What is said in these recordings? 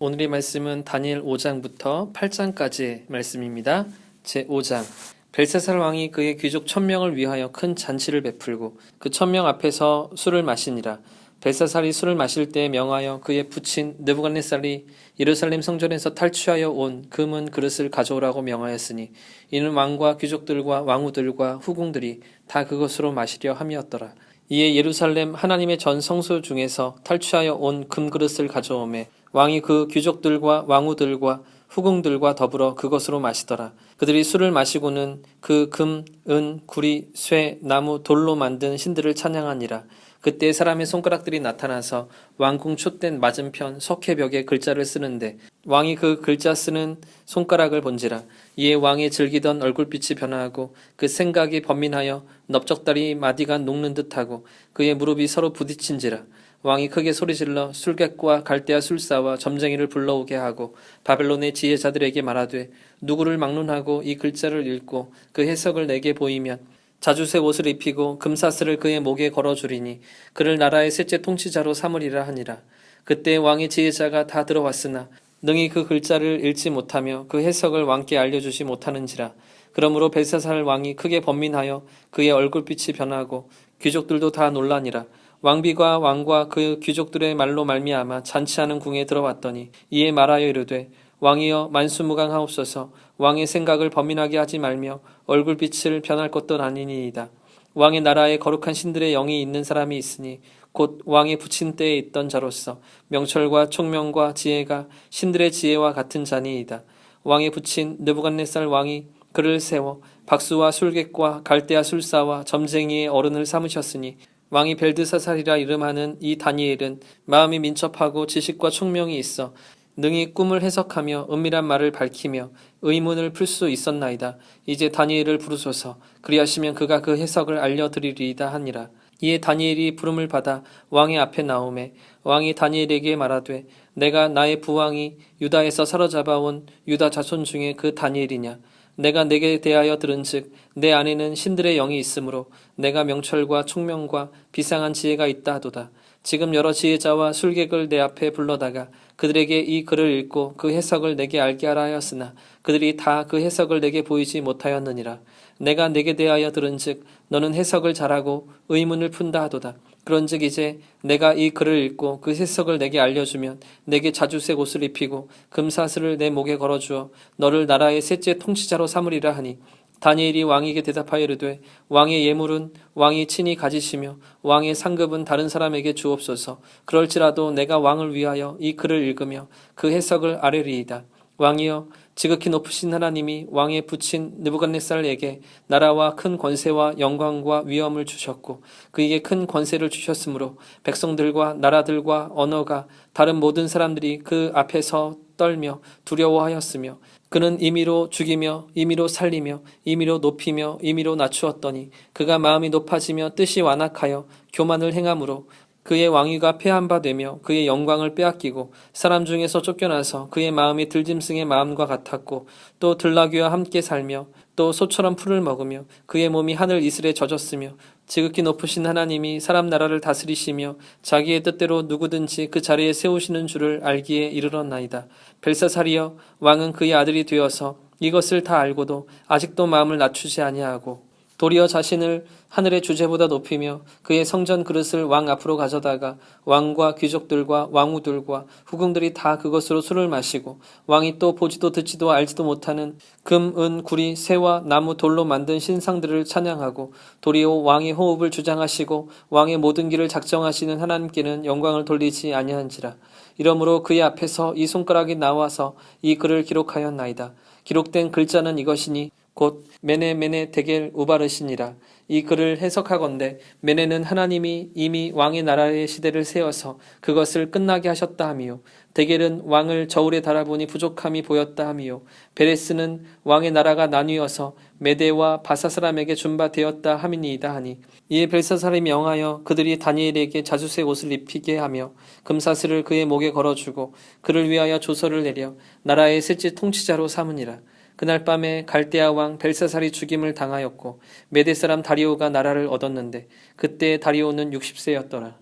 오늘의 말씀은 다니엘 5장부터 8장까지의 말씀입니다. 제 5장 벨사살 왕이 그의 귀족 천명을 위하여 큰 잔치를 베풀고 그 천명 앞에서 술을 마시니라. 벨사살이 술을 마실 때 명하여 그의 부친 느부갓네살이 예루살렘 성전에서 탈취하여 온 금은 그릇을 가져오라고 명하였으니 이는 왕과 귀족들과 왕후들과 후궁들이 다 그것으로 마시려 함이었더라. 이에 예루살렘 하나님의 전 성소 중에서 탈취하여 온 금그릇을 가져오매 왕이 그 귀족들과 왕후들과 후궁들과 더불어 그것으로 마시더라. 그들이 술을 마시고는 그 금, 은, 구리, 쇠, 나무, 돌로 만든 신들을 찬양하니라. 그때 사람의 손가락들이 나타나서 왕궁 촛된 맞은편 석회벽에 글자를 쓰는데 왕이 그 글자 쓰는 손가락을 본지라 이에 왕이 즐기던 얼굴빛이 변화하고 그 생각이 번민하여 넓적다리 마디가 녹는 듯하고 그의 무릎이 서로 부딪힌지라 왕이 크게 소리질러 술객과 갈대아 술사와 점쟁이를 불러오게 하고 바벨론의 지혜자들에게 말하되 누구를 막론하고 이 글자를 읽고 그 해석을 내게 보이면 자주색 옷을 입히고 금사슬을 그의 목에 걸어 주리니 그를 나라의 셋째 통치자로 삼으리라 하니라. 그때 왕의 지혜자가 다 들어왔으나 능히 그 글자를 읽지 못하며 그 해석을 왕께 알려주지 못하는지라. 그러므로 벨사살 왕이 크게 번민하여 그의 얼굴빛이 변하고 귀족들도 다 놀라니라. 왕비가 왕과 그 귀족들의 말로 말미암아 잔치하는 궁에 들어왔더니 이에 말하여 이르되 왕이여 만수무강하옵소서 왕의 생각을 범인하게 하지 말며 얼굴빛을 변할 것도 아니니이다. 왕의 나라에 거룩한 신들의 영이 있는 사람이 있으니 곧 왕의 부친 때에 있던 자로서 명철과 총명과 지혜가 신들의 지혜와 같은 자니이다. 왕의 부친 느부갓네살 왕이 그를 세워 박수와 술객과 갈대아 술사와 점쟁이의 어른을 삼으셨으니 왕이 벨드사살이라 이름하는 이 다니엘은 마음이 민첩하고 지식과 총명이 있어 능히 꿈을 해석하며 은밀한 말을 밝히며 의문을 풀 수 있었나이다. 이제 다니엘을 부르소서 그리하시면 그가 그 해석을 알려드리리이다 하니라. 이에 다니엘이 부름을 받아 왕의 앞에 나오매 왕이 다니엘에게 말하되 내가 나의 부왕이 유다에서 사로잡아온 유다 자손 중에 그 다니엘이냐 내가 내게 대하여 들은즉 내 안에는 신들의 영이 있으므로 내가 명철과 총명과 비상한 지혜가 있다 하도다. 지금 여러 지혜자와 술객을 내 앞에 불러다가 그들에게 이 글을 읽고 그 해석을 내게 알게 하라 하였으나 그들이 다 그 해석을 내게 보이지 못하였느니라. 내가 내게 대하여 들은즉 너는 해석을 잘하고 의문을 푼다 하도다. 그런즉 이제 내가 이 글을 읽고 그 해석을 내게 알려주면 내게 자주색 옷을 입히고 금사슬을 내 목에 걸어주어 너를 나라의 셋째 통치자로 삼으리라 하니 다니엘이 왕에게 대답하여 이르되 왕의 예물은 왕이 친히 가지시며 왕의 상급은 다른 사람에게 주옵소서. 그럴지라도 내가 왕을 위하여 이 글을 읽으며 그 해석을 아뢰리이다 왕이여 지극히 높으신 하나님이 왕의 부친 느부갓네살에게 나라와 큰 권세와 영광과 위엄을 주셨고 그에게 큰 권세를 주셨으므로 백성들과 나라들과 언어가 다른 모든 사람들이 그 앞에서 떨며 두려워하였으며 그는 임의로 죽이며 임의로 살리며 임의로 높이며 임의로 낮추었더니 그가 마음이 높아지며 뜻이 완악하여 교만을 행함으로 그의 왕위가 폐한 바 되며 그의 영광을 빼앗기고 사람 중에서 쫓겨나서 그의 마음이 들짐승의 마음과 같았고 또 들나귀와 함께 살며 또 소처럼 풀을 먹으며 그의 몸이 하늘 이슬에 젖었으며 지극히 높으신 하나님이 사람 나라를 다스리시며 자기의 뜻대로 누구든지 그 자리에 세우시는 줄을 알기에 이르렀나이다. 벨사살이여 왕은 그의 아들이 되어서 이것을 다 알고도 아직도 마음을 낮추지 아니하고 도리어 자신을 하늘의 주제보다 높이며 그의 성전 그릇을 왕 앞으로 가져다가 왕과 귀족들과 왕후들과 후궁들이 다 그것으로 술을 마시고 왕이 또 보지도 듣지도 알지도 못하는 금, 은, 구리, 새와 나무, 돌로 만든 신상들을 찬양하고 도리어 왕의 호흡을 주장하시고 왕의 모든 길을 작정하시는 하나님께는 영광을 돌리지 아니한지라. 이러므로 그의 앞에서 이 손가락이 나와서 이 글을 기록하였나이다. 기록된 글자는 이것이니 곧 메네 메네 데겔 우바르시니라. 이 글을 해석하건대 메네는 하나님이 이미 왕의 나라의 시대를 세워서 그것을 끝나게 하셨다 하미요. 데겔은 왕을 저울에 달아보니 부족함이 보였다 하미요. 베레스는 왕의 나라가 나뉘어서 메데와 바사 사람에게 준바되었다 함이니이다 하니 이에 벨사 사람이 명하여 그들이 다니엘에게 자주색 옷을 입히게 하며 금사슬을 그의 목에 걸어주고 그를 위하여 조서를 내려 나라의 셋째 통치자로 삼으니라 그날 밤에 갈대아 왕 벨사살이 죽임을 당하였고 메대 사람 다리오가 나라를 얻었는데 그때 다리오는 60세였더라.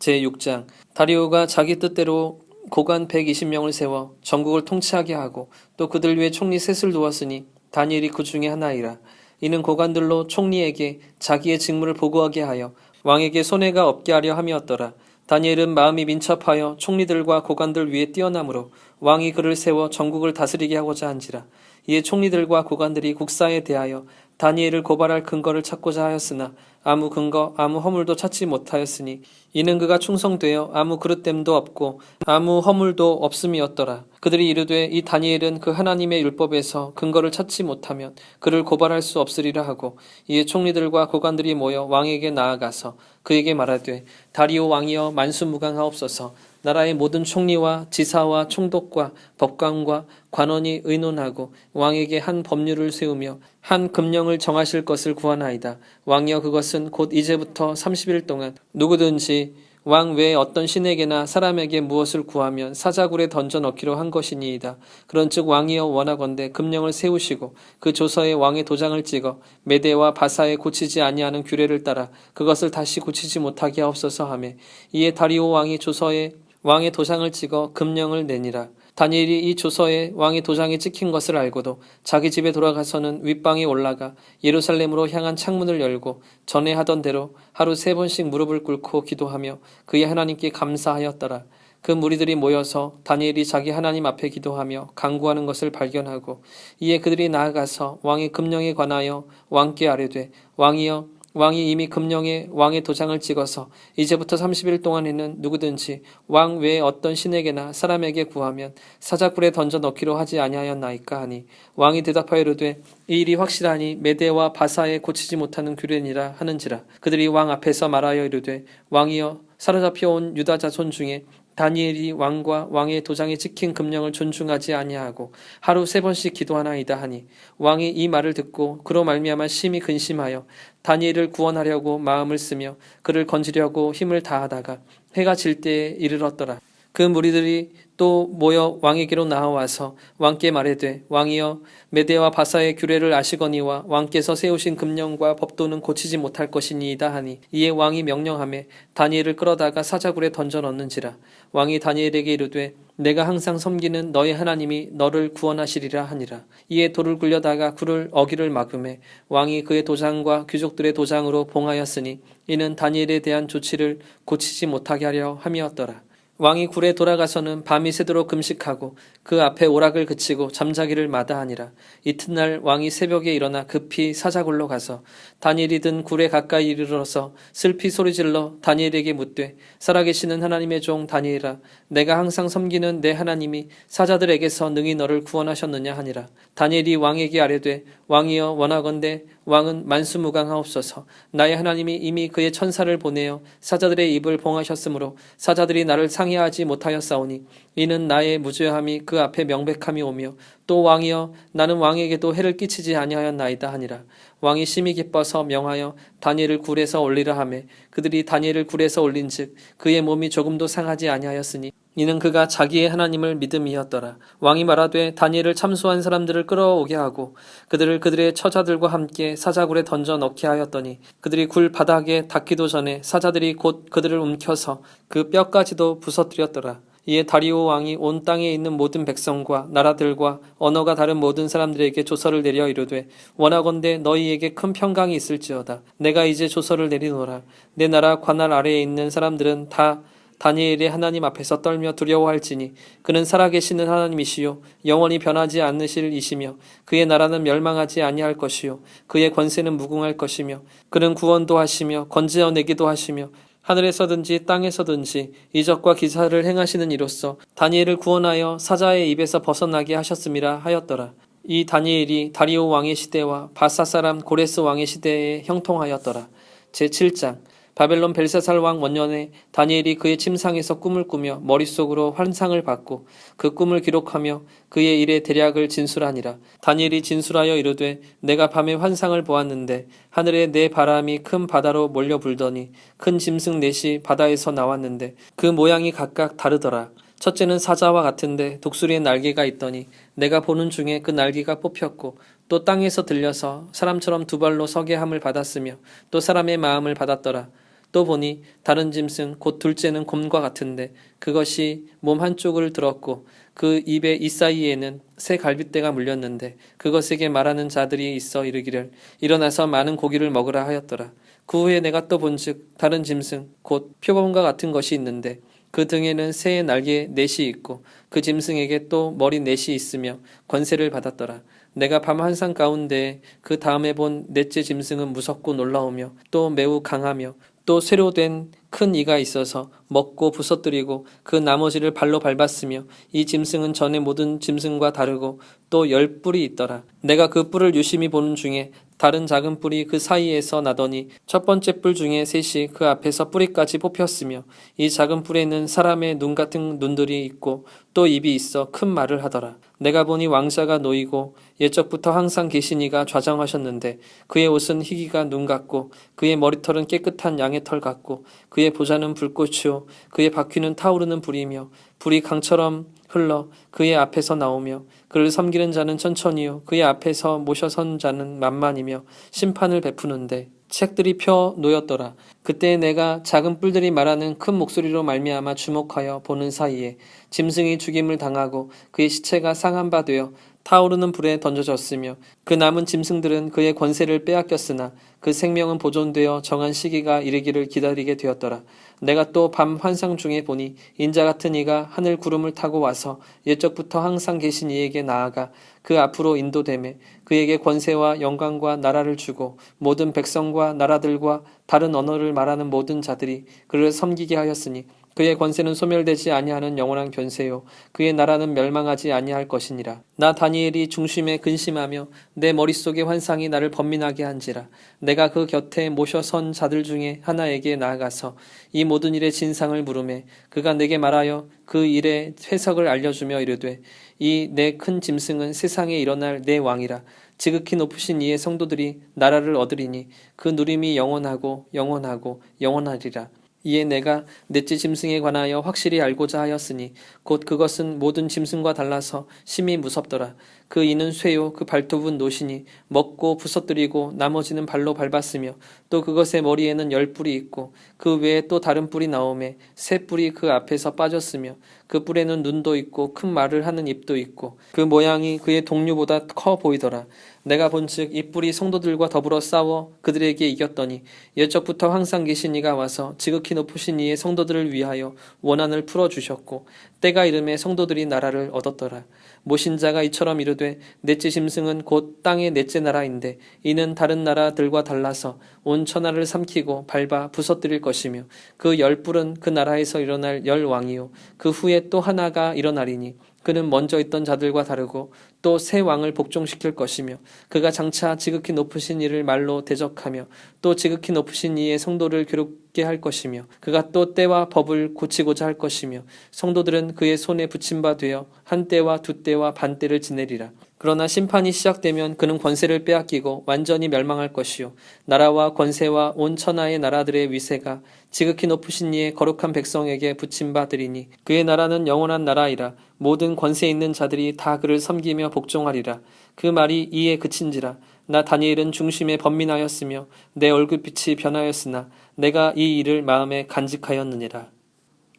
제6장 다리오가 자기 뜻대로 고관 120명을 세워 전국을 통치하게 하고 또 그들 위에 총리 셋을 두었으니 다니엘이 그 중에 하나이라. 이는 고관들로 총리에게 자기의 직무를 보고하게 하여 왕에게 손해가 없게 하려 함이었더라. 다니엘은 마음이 민첩하여 총리들과 고관들 위에 뛰어나므로 왕이 그를 세워 전국을 다스리게 하고자 한지라. 이에 총리들과 고관들이 국사에 대하여 다니엘을 고발할 근거를 찾고자 하였으나 아무 근거 아무 허물도 찾지 못하였으니 이는 그가 충성되어 아무 그릇됨도 없고 아무 허물도 없음이었더라. 그들이 이르되 이 다니엘은 그 하나님의 율법에서 근거를 찾지 못하면 그를 고발할 수 없으리라 하고 이에 총리들과 고관들이 모여 왕에게 나아가서 그에게 말하되 다리오 왕이여 만수무강하옵소서 나라의 모든 총리와 지사와 총독과 법관과 관원이 의논하고 왕에게 한 법률을 세우며 한 금령을 정하실 것을 구하나이다. 왕이여 그것은 곧 이제부터 30일 동안 누구든지 왕 외에 어떤 신에게나 사람에게 무엇을 구하면 사자굴에 던져 넣기로 한 것이니이다. 그런즉 왕이여 원하건대 금령을 세우시고 그 조서에 왕의 도장을 찍어 메대와 바사에 고치지 아니하는 규례를 따라 그것을 다시 고치지 못하게 하옵소서 하매 이에 다리오 왕이 조서에 왕의 도장을 찍어 금령을 내니라. 다니엘이 이 조서에 왕의 도장이 찍힌 것을 알고도 자기 집에 돌아가서는 윗방에 올라가 예루살렘으로 향한 창문을 열고 전에 하던 대로 하루 세 번씩 무릎을 꿇고 기도하며 그의 하나님께 감사하였더라. 그 무리들이 모여서 다니엘이 자기 하나님 앞에 기도하며 간구하는 것을 발견하고 이에 그들이 나아가서 왕의 금령에 관하여 왕께 아뢰되 왕이여 왕이 이미 금령에 왕의 도장을 찍어서 이제부터 30일 동안에는 누구든지 왕 외에 어떤 신에게나 사람에게 구하면 사자굴에 던져 넣기로 하지 아니하였나이까 하니 왕이 대답하여 이르되 이 일이 확실하니 메대와 바사에 고치지 못하는 규례니라 하는지라. 그들이 왕 앞에서 말하여 이르되 왕이여 사로잡혀온 유다 자손 중에 다니엘이 왕과 왕의 도장에 찍힌 금령을 존중하지 아니하고 하루 세 번씩 기도하나이다 하니 왕이 이 말을 듣고 그로 말미암아 심히 근심하여 다니엘을 구원하려고 마음을 쓰며 그를 건지려고 힘을 다하다가 해가 질 때에 이르렀더라. 그 무리들이 또 모여 왕에게로 나와서 왕께 말하되 왕이여 메대와 바사의 규례를 아시거니와 왕께서 세우신 금령과 법도는 고치지 못할 것이니이다 하니 이에 왕이 명령함에 다니엘을 끌어다가 사자굴에 던져 넣는지라. 왕이 다니엘에게 이르되 내가 항상 섬기는 너의 하나님이 너를 구원하시리라 하니라. 이에 돌을 굴려다가 굴을 어기를 막음에 왕이 그의 도장과 귀족들의 도장으로 봉하였으니 이는 다니엘에 대한 조치를 고치지 못하게 하려 함이었더라 왕이 굴에 돌아가서는 밤이 새도록 금식하고 그 앞에 오락을 그치고 잠자기를 마다하니라. 이튿날 왕이 새벽에 일어나 급히 사자굴로 가서 다니엘이 든 굴에 가까이 이르러서 슬피 소리질러 다니엘에게 묻되 살아계시는 하나님의 종 다니엘아 내가 항상 섬기는 내 하나님이 사자들에게서 능히 너를 구원하셨느냐 하니라. 다니엘이 왕에게 아뢰되 왕이여 원하건대 왕은 만수무강하옵소서. 나의 하나님이 이미 그의 천사를 보내어 사자들의 입을 봉하셨으므로 사자들이 나를 상해하지 못하였사오니 이는 나의 무죄함이 그 앞에 명백함이 오며 또 왕이여 나는 왕에게도 해를 끼치지 아니하였나이다 하니라. 왕이 심히 기뻐서 명하여 다니엘을 굴에서 올리라 하매 그들이 다니엘을 굴에서 올린즉 그의 몸이 조금도 상하지 아니하였으니 이는 그가 자기의 하나님을 믿음이었더라. 왕이 말하되 다니엘을 참수한 사람들을 끌어오게 하고 그들을 그들의 처자들과 함께 사자굴에 던져 넣게 하였더니 그들이 굴 바닥에 닿기도 전에 사자들이 곧 그들을 움켜서 그 뼈까지도 부서뜨렸더라. 이에 다리오 왕이 온 땅에 있는 모든 백성과 나라들과 언어가 다른 모든 사람들에게 조서를 내려 이르되 원하건대 너희에게 큰 평강이 있을지어다. 내가 이제 조서를 내리노라. 내 나라 관할 아래에 있는 사람들은 다 다니엘의 하나님 앞에서 떨며 두려워할지니 그는 살아계시는 하나님이시요 영원히 변하지 않으실 이시며 그의 나라는 멸망하지 아니할 것이요 그의 권세는 무궁할 것이며 그는 구원도 하시며 건지어내기도 하시며 하늘에서든지 땅에서든지 이적과 기사를 행하시는 이로써 다니엘을 구원하여 사자의 입에서 벗어나게 하셨음이라 하였더라. 이 다니엘이 다리오 왕의 시대와 바사 사람 고레스 왕의 시대에 형통하였더라. 제7장 바벨론 벨사살 왕 원년에 다니엘이 그의 침상에서 꿈을 꾸며 머릿속으로 환상을 받고 그 꿈을 기록하며 그의 일의 대략을 진술하니라. 다니엘이 진술하여 이르되 내가 밤에 환상을 보았는데 하늘에 네 바람이 큰 바다로 몰려 불더니 큰 짐승 넷이 바다에서 나왔는데 그 모양이 각각 다르더라. 첫째는 사자와 같은데 독수리의 날개가 있더니 내가 보는 중에 그 날개가 뽑혔고 또 땅에서 들려서 사람처럼 두 발로 서게 함을 받았으며 또 사람의 마음을 받았더라. 또 보니 다른 짐승 곧 둘째는 곰과 같은데 그것이 몸 한쪽을 들었고 그 입의 이 사이에는 새 갈빗대가 물렸는데 그것에게 말하는 자들이 있어 이르기를 일어나서 많은 고기를 먹으라 하였더라. 그 후에 내가 또 본즉 다른 짐승 곧 표범과 같은 것이 있는데 그 등에는 새의 날개 넷이 있고 그 짐승에게 또 머리 넷이 있으며 권세를 받았더라. 내가 밤 환상 가운데 그 다음에 본 넷째 짐승은 무섭고 놀라우며 또 매우 강하며 또 새로 된 큰 이가 있어서 먹고 부서뜨리고 그 나머지를 발로 밟았으며 이 짐승은 전에 모든 짐승과 다르고 또 열 뿔이 있더라. 내가 그 뿔을 유심히 보는 중에 다른 작은 뿔이 그 사이에서 나더니 첫 번째 뿔 중에 셋이 그 앞에서 뿌리까지 뽑혔으며 이 작은 뿔에는 사람의 눈 같은 눈들이 있고 또 입이 있어 큰 말을 하더라. 내가 보니 왕자가 놓이고 예적부터 항상 계신 이가 좌정하셨는데 그의 옷은 희기가 눈 같고 그의 머리털은 깨끗한 양의 털 같고 그의 보좌는 불꽃이요. 그의 바퀴는 타오르는 불이며 불이 강처럼 흘러 그의 앞에서 나오며 그를 섬기는 자는 천천히요. 그의 앞에서 모셔선 자는 만만이며 심판을 베푸는데 책들이 펴 놓였더라. 그때 내가 작은 뿔들이 말하는 큰 목소리로 말미암아 주목하여 보는 사이에 짐승이 죽임을 당하고 그의 시체가 상한 바 되어 타오르는 불에 던져졌으며 그 남은 짐승들은 그의 권세를 빼앗겼으나 그 생명은 보존되어 정한 시기가 이르기를 기다리게 되었더라. 내가 또 밤 환상 중에 보니 인자 같은 이가 하늘 구름을 타고 와서 옛적부터 항상 계신 이에게 나아가 그 앞으로 인도되매 그에게 권세와 영광과 나라를 주고 모든 백성과 나라들과 다른 언어를 말하는 모든 자들이 그를 섬기게 하였으니 그의 권세는 소멸되지 아니하는 영원한 권세요. 그의 나라는 멸망하지 아니할 것이니라. 나 다니엘이 중심에 근심하며 내 머릿속의 환상이 나를 번민하게 한지라. 내가 그 곁에 모셔 선 자들 중에 하나에게 나아가서 이 모든 일의 진상을 물음에 그가 내게 말하여 그 일의 해석을 알려주며 이르되 이 내 큰 짐승은 세상에 일어날 내 왕이라. 지극히 높으신 이의 성도들이 나라를 얻으리니 그 누림이 영원하고 영원하고 영원하리라. 이에 내가 넷째 짐승에 관하여 확실히 알고자 하였으니 곧 그것은 모든 짐승과 달라서 심히 무섭더라. 그 이는 쇠요 그 발톱은 노시니 먹고 부서뜨리고 나머지는 발로 밟았으며 또 그것의 머리에는 열 뿔이 있고 그 외에 또 다른 뿔이 나오매 새 뿔이 그 앞에서 빠졌으며 그 뿔에는 눈도 있고 큰 말을 하는 입도 있고 그 모양이 그의 동류보다 커 보이더라. 내가 본즉 이 뿔이 성도들과 더불어 싸워 그들에게 이겼더니 옛적부터 항상 계신 이가 와서 지극히 높으신 이의 성도들을 위하여 원한을 풀어 주셨고 때가 이름에 성도들이 나라를 얻었더라. 모신자가 이처럼 이르되 넷째 짐승은 곧 땅의 넷째 나라인데 이는 다른 나라들과 달라서 온 천하를 삼키고 밟아 부서뜨릴 것이며 그열 뿔은 그 나라에서 일어날 열 왕이요. 그 후에 또 하나가 일어나리니 그는 먼저 있던 자들과 다르고 또 새 왕을 복종시킬 것이며 그가 장차 지극히 높으신 이를 말로 대적하며 또 지극히 높으신 이의 성도를 괴롭 게 할 것이며 그가 또 때와 법을 고치고자 할 것이며 성도들은 그의 손에 붙임 바 되어 한 때와 두 때와 반 때를 지내리라. 그러나 심판이 시작되면 그는 권세를 빼앗기고 완전히 멸망할 것이요. 나라와 권세와 온 천하의 나라들의 위세가 지극히 높으신 이의 거룩한 백성에게 붙임 바 되리니 그의 나라는 영원한 나라이라 모든 권세 있는 자들이 다 그를 섬기며 복종하리라. 그 말이 이에 그친지라. 나 다니엘은 중심에 번민하였으며 내 얼굴빛이 변하였으나 내가 이 일을 마음에 간직하였느니라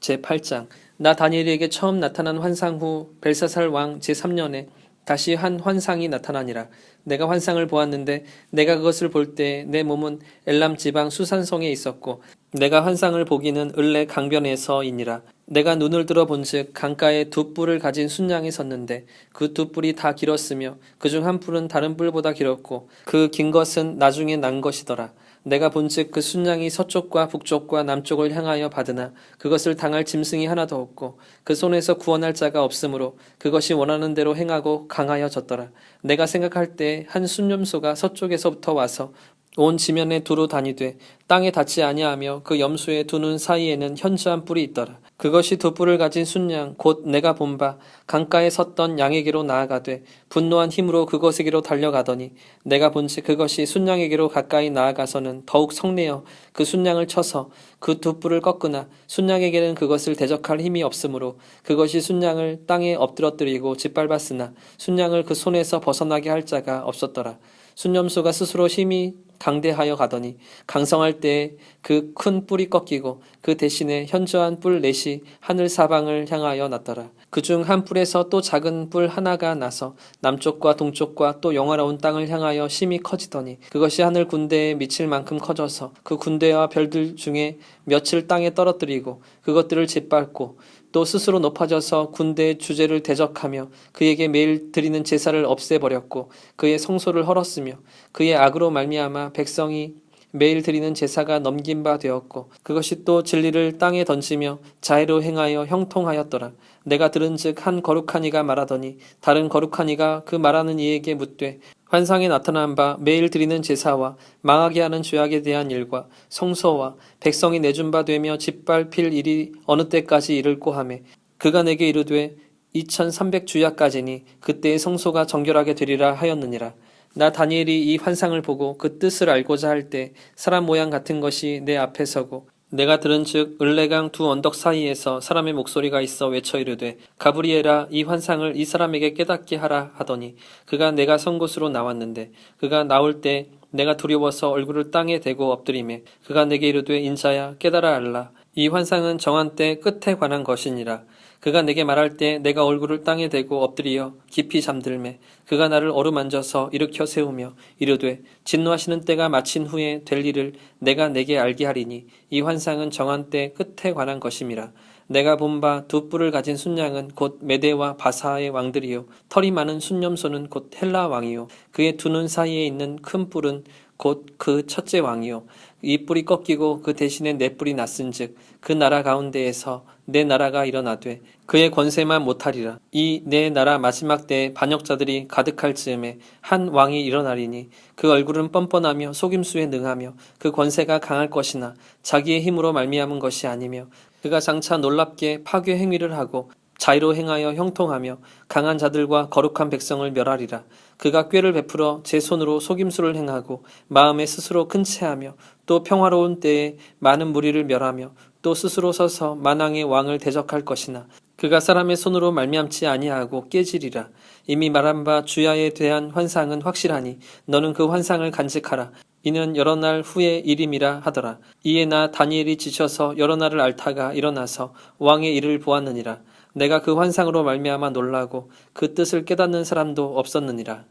제8장 나 다니엘에게 처음 나타난 환상 후 벨사살 왕 제3년에 다시 한 환상이 나타나니라. 내가 환상을 보았는데 내가 그것을 볼 때 내 몸은 엘람 지방 수산성에 있었고 내가 환상을 보기는 을레 강변에서이니라. 내가 눈을 들어 본즉 강가에 두 뿔을 가진 순양이 섰는데 그 두 뿔이 다 길었으며 그 중 한 뿔은 다른 뿔보다 길었고 그 긴 것은 나중에 난 것이더라. 내가 본즉 그 순양이 서쪽과 북쪽과 남쪽을 향하여 받으나 그것을 당할 짐승이 하나도 없고 그 손에서 구원할 자가 없으므로 그것이 원하는 대로 행하고 강하여졌더라. 내가 생각할 때 한 순념소가 서쪽에서부터 와서 온 지면에 두루 다니되 땅에 닿지 아니하며 그 염소의 두 눈 사이에는 현저한 뿔이 있더라. 그것이 두 뿔을 가진 순양 곧 내가 본 바 강가에 섰던 양에게로 나아가되 분노한 힘으로 그것에게로 달려가더니 내가 본즉 그것이 순양에게로 가까이 나아가서는 더욱 성내어 그 순양을 쳐서 그 두 뿔을 꺾으나 순양에게는 그것을 대적할 힘이 없으므로 그것이 순양을 땅에 엎드러뜨리고 짓밟았으나 순양을 그 손에서 벗어나게 할 자가 없었더라. 순념소가 스스로 힘이 강대하여 가더니 강성할 때에 그 큰 뿔이 꺾이고 그 대신에 현저한 뿔 넷이 하늘 사방을 향하여 났더라. 그 중 한 뿔에서 또 작은 뿔 하나가 나서 남쪽과 동쪽과 또 영화로운 땅을 향하여 심히 커지더니 그것이 하늘 군대에 미칠 만큼 커져서 그 군대와 별들 중에 며칠 땅에 떨어뜨리고 그것들을 짓밟고 또 스스로 높아져서 군대의 주제를 대적하며 그에게 매일 드리는 제사를 없애버렸고 그의 성소를 헐었으며 그의 악으로 말미암아 백성이 매일 드리는 제사가 넘긴 바 되었고 그것이 또 진리를 땅에 던지며 자애로 행하여 형통하였더라. 내가 들은즉 한 거룩한 이가 말하더니 다른 거룩한 이가 그 말하는 이에게 묻되 환상에 나타난 바 매일 드리는 제사와 망하게 하는 죄악에 대한 일과 성소와 백성이 내준 바 되며 짓밟힐 일이 어느 때까지 이를꼬 하매 그가 내게 이르되 2300 주야까지니 그때의 성소가 정결하게 되리라 하였느니라 나 다니엘이 이 환상을 보고 그 뜻을 알고자 할 때 사람 모양 같은 것이 내 앞에 서고 내가 들은 즉 을레강 두 언덕 사이에서 사람의 목소리가 있어 외쳐 이르되 가브리엘아 이 환상을 이 사람에게 깨닫게 하라 하더니 그가 내가 선 곳으로 나왔는데 그가 나올 때 내가 두려워서 얼굴을 땅에 대고 엎드리매 그가 내게 이르되 인자야 깨달아 알라. 이 환상은 정한 때 끝에 관한 것이니라 그가 내게 말할 때 내가 얼굴을 땅에 대고 엎드리어 깊이 잠들매 그가 나를 어루만져서 일으켜 세우며 이르되 진노하시는 때가 마친 후에 될 일을 내가 내게 알게 하리니 이 환상은 정한 때 끝에 관한 것임이라 내가 본 바 두 뿔을 가진 순양은 곧 메대와 바사의 왕들이요 털이 많은 순념소는 곧 헬라 왕이요 그의 두 눈 사이에 있는 큰 뿔은 곧 그 첫째 왕이요 이 뿔이 꺾이고 그 대신에 내 뿔이 났은즉 그 나라 가운데에서 내 나라가 일어나되 그의 권세만 못하리라. 이 내 나라 마지막 때에 반역자들이 가득할 즈음에 한 왕이 일어나리니 그 얼굴은 뻔뻔하며 속임수에 능하며 그 권세가 강할 것이나 자기의 힘으로 말미암은 것이 아니며 그가 장차 놀랍게 파괴 행위를 하고 자의로 행하여 형통하며 강한 자들과 거룩한 백성을 멸하리라. 그가 꾀를 베풀어 제 손으로 속임수를 행하고 마음에 스스로 큰 채하며 또 평화로운 때에 많은 무리를 멸하며 또 스스로 서서 만왕의 왕을 대적할 것이나 그가 사람의 손으로 말미암지 아니하고 깨지리라. 이미 말한 바 주야에 대한 환상은 확실하니 너는 그 환상을 간직하라. 이는 여러 날 후의 일임이라 하더라. 이에 나 다니엘이 지쳐서 여러 날을 앓다가 일어나서 왕의 일을 보았느니라. 내가 그 환상으로 말미암아 놀라고 그 뜻을 깨닫는 사람도 없었느니라.